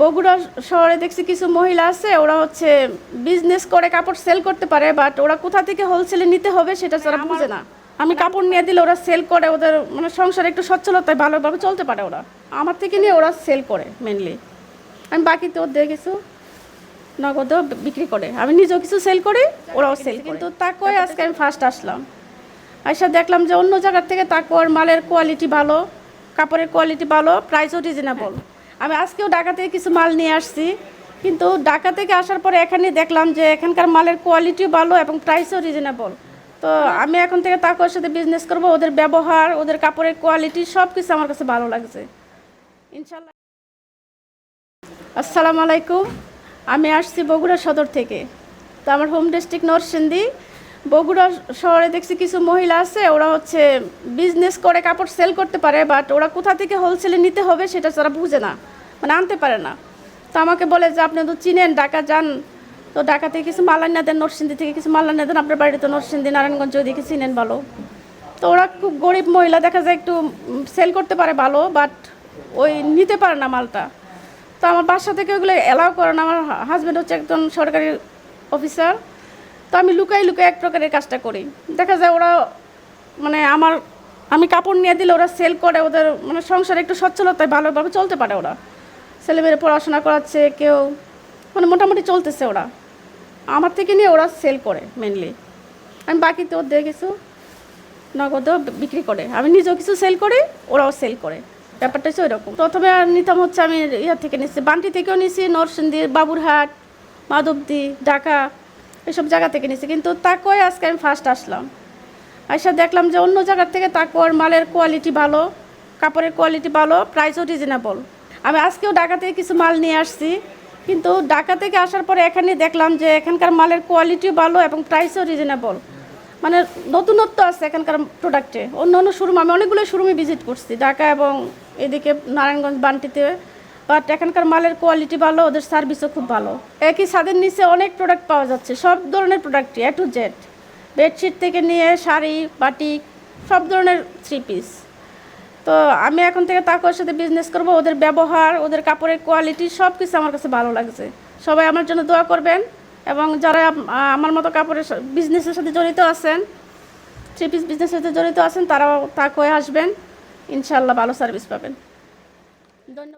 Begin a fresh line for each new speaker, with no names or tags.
বগুড়া শহরে দেখছি কিছু মহিলা আছে ওরা হচ্ছে বিজনেস করে কাপড় সেল করতে পারে বাট ওরা কোথা থেকে হোলসেলে নিতে হবে সেটা তারা বুঝে না। আমি কাপড় নিয়ে দিলে ওরা সেল করে ওদের মানে সংসারে একটু সচ্ছলতায় ভালোভাবে চলতে পারে ওরা। আমার থেকে নিয়ে ওরা সেল করে মেনলি আমি বাকিতে ওদের কিছু নগদও বিক্রি করে। আমি নিজেও কিছু সেল করি ওরাও সেল কিন্তু তাকেও আজকে আমি ফার্স্ট আসলাম। আইসা দেখলাম যে অন্য জায়গার থেকে তাকোয়ার মালের কোয়ালিটি ভালো কাপড়ের কোয়ালিটি ভালো প্রাইসও রিজনেবল আমি আজকেও ঢাকা থেকে কিছু মাল নিয়ে আসছি। কিন্তু ঢাকা থেকে আসার পরে এখানে দেখলাম যে এখানকার মালের কোয়ালিটিও ভালো এবং প্রাইসও রিজনেবল তো আমি এখন থেকে তাকোয়ার সাথে বিজনেস করব, ওদের ব্যবহার, ওদের কাপড়ের কোয়ালিটি সব কিছু আমার কাছে ভালো লাগছে। ইনশাল্লাহ আসসালামু আলাইকুম। আমি আসছি বগুড়া সদর থেকে। তো আমার হোম ডিস্ট্রিক্ট নরসিংদী। বগুড়া শহরে দেখছি কিছু মহিলা আছে, ওরা হচ্ছে বিজনেস করে, কাপড় সেল করতে পারে বাট ওরা কোথা থেকে হোলসেলে নিতে হবে সেটা তারা বুঝে না মানে আনতে পারে না। তো আমাকে বলে যে, আপনি তো চিনেন, ঢাকা যান। তো ঢাকা থেকে কিছু মাল আনিয়ে দেন, নরসিংদী থেকে কিছু মাল আনিয়ে দেন, আপনার বাড়িতে নরসিংদী, নারায়ণগঞ্জ ওইদিকে চিনেন ভালো। তো ওরা খুব গরিব মহিলা, দেখা যায় একটু সেল করতে পারে ভালো বাট ওই নিতে পারে না মালটা। তো আমার বাসা থেকে ওগুলো অ্যালাউ করে না, আমার হাজব্যান্ড হচ্ছে একজন সরকারি অফিসার তো আমি লুকাই লুকাই এক প্রকারের কাজটা করি। দেখা যায় ওরা মানে আমার, আমি কাপড় নিয়ে দিলে ওরা সেল করে, ওদের মানে সংসারে একটু সচ্ছলতায় ভালোভাবে চলতে পারে ওরা। ছেলেমেয়েরা পড়াশোনা করাচ্ছে, কেউ মানে মোটামুটি চলতেছে ওরা। আমার থেকে নিয়ে ওরা সেল করে মেনলি আমি বাকিতে ওদের কিছু নগদও বিক্রি করে। আমি নিজেও কিছু সেল করি, ওরাও সেল করে। ব্যাপারটা হচ্ছে ওইরকম। প্রথমে নিতাম হচ্ছে আমি ইয়া থেকে নিচ্ছি বান্টি থেকেও নিছি, নরসিংদী, বাবুরহাট, মাধবদী, ঢাকা। এসব জায়গা থেকে নিয়েছি কিন্তু তাকোয় আজকে আমি ফার্স্ট আসলাম। আইসা দেখলাম যে অন্য জায়গার থেকে তাকোয়ার মালের কোয়ালিটি ভালো, কাপড়ের কোয়ালিটি ভালো প্রাইসও রিজনেবল আমি আজকেও ঢাকা থেকে কিছু মাল নিয়ে আসছি। কিন্তু ঢাকা থেকে আসার পরে এখানে দেখলাম যে এখানকার মালের কোয়ালিটিও ভালো এবং প্রাইসও রিজনেবল মানে নতুনত্ব আছে এখানকার প্রোডাক্টে অন্য অন্য শোরুম আমি অনেকগুলো শোরুমে ভিজিট করছি। ঢাকা এবং এদিকে নারায়ণগঞ্জ বান্টিতে বাট এখানকার মালের কোয়ালিটি ভালো, ওদের সার্ভিসও খুব ভালো। একই ছাদের নিচে অনেক প্রোডাক্ট পাওয়া যাচ্ছে, সব ধরনের প্রোডাক্টই এ টু জেড বেডশিট থেকে নিয়ে শাড়ি বাটিক সব ধরনের থ্রি পিস তো আমি এখন থেকে তাকওয়ার সাথে বিজনেস করব, ওদের ব্যবহার, ওদের কাপড়ের কোয়ালিটি সব কিছু আমার কাছে ভালো লাগছে। সবাই আমার জন্য দোয়া করবেন এবং যারা আমার মতো কাপড়ের বিজনেসের সাথে জড়িত আছেন থ্রি পিস বিজনেসের সাথে জড়িত আছেন, তারাও তাকওয়ায় আসবেন। ইনশাল্লাহ ভালো সার্ভিস পাবেন। ধন্যবাদ।